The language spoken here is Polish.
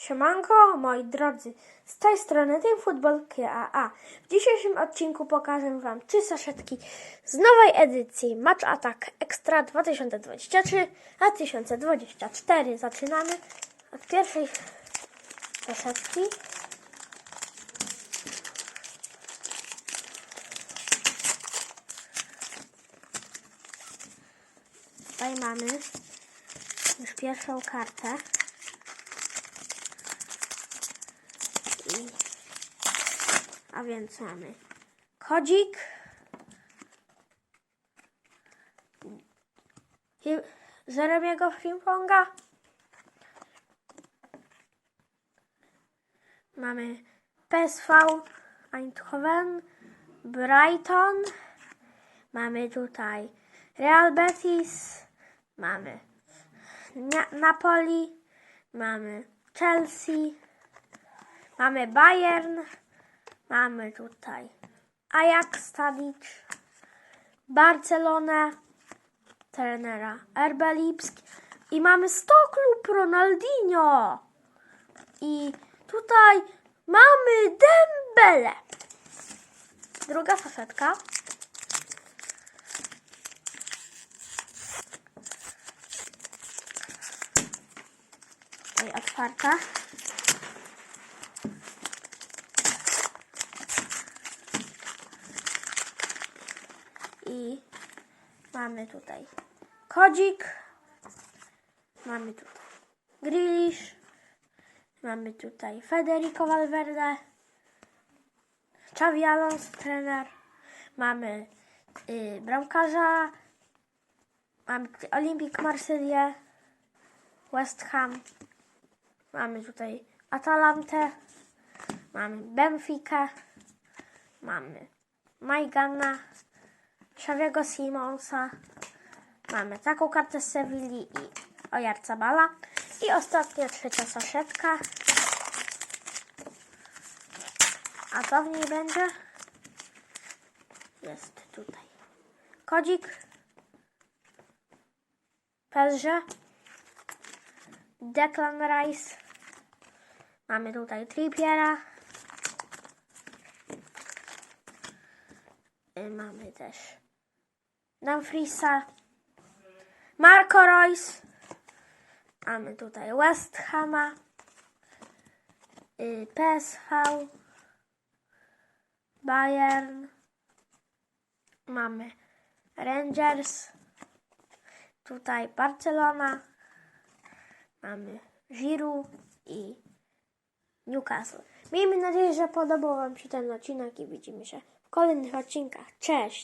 Siemanko, moi drodzy, z tej strony Team Football KAA. W dzisiejszym odcinku pokażę Wam trzy saszetki z nowej edycji Match Attack Extra 2023-2024. Zaczynamy od pierwszej saszetki. Tutaj mamy już pierwszą kartę. A więc mamy kodzik. Jeremiego Frimponga. Mamy PSV Eindhoven, Brighton. Mamy tutaj Real Betis. Mamy Na- Napoli. Mamy Chelsea. Mamy Bayern, mamy tutaj Ajax Stadic, Barcelonę, trenera RB Lipsk i mamy Stoklub Ronaldinho. I tutaj mamy Dembele. Druga saszetka. Tutaj otwarta. I mamy tutaj kodzik. Mamy tutaj Grealish. Mamy tutaj Federico Valverde. Xavi Alonso, trener. Mamy y, bramkarza. Mamy Olympic Marsylię. West Ham. Mamy tutaj Atalantę. Mamy Benfica. Mamy Maigana. Xaviego Simonsa. Mamy taką kartę z Sewilli i Ojarzabala. I ostatnia, trzecia saszetka. A co w niej będzie? Jest tutaj. Kodzik. Pelże. Declan Rice. Mamy tutaj Trippiera. Mamy też Dumfriesa, Marco Royce, mamy tutaj West Hama, y, PSV, Bayern, mamy Rangers, tutaj Barcelona, mamy Giroud i Newcastle. Miejmy nadzieję, że podobał Wam się ten odcinek i widzimy się w kolejnych odcinkach. Cześć!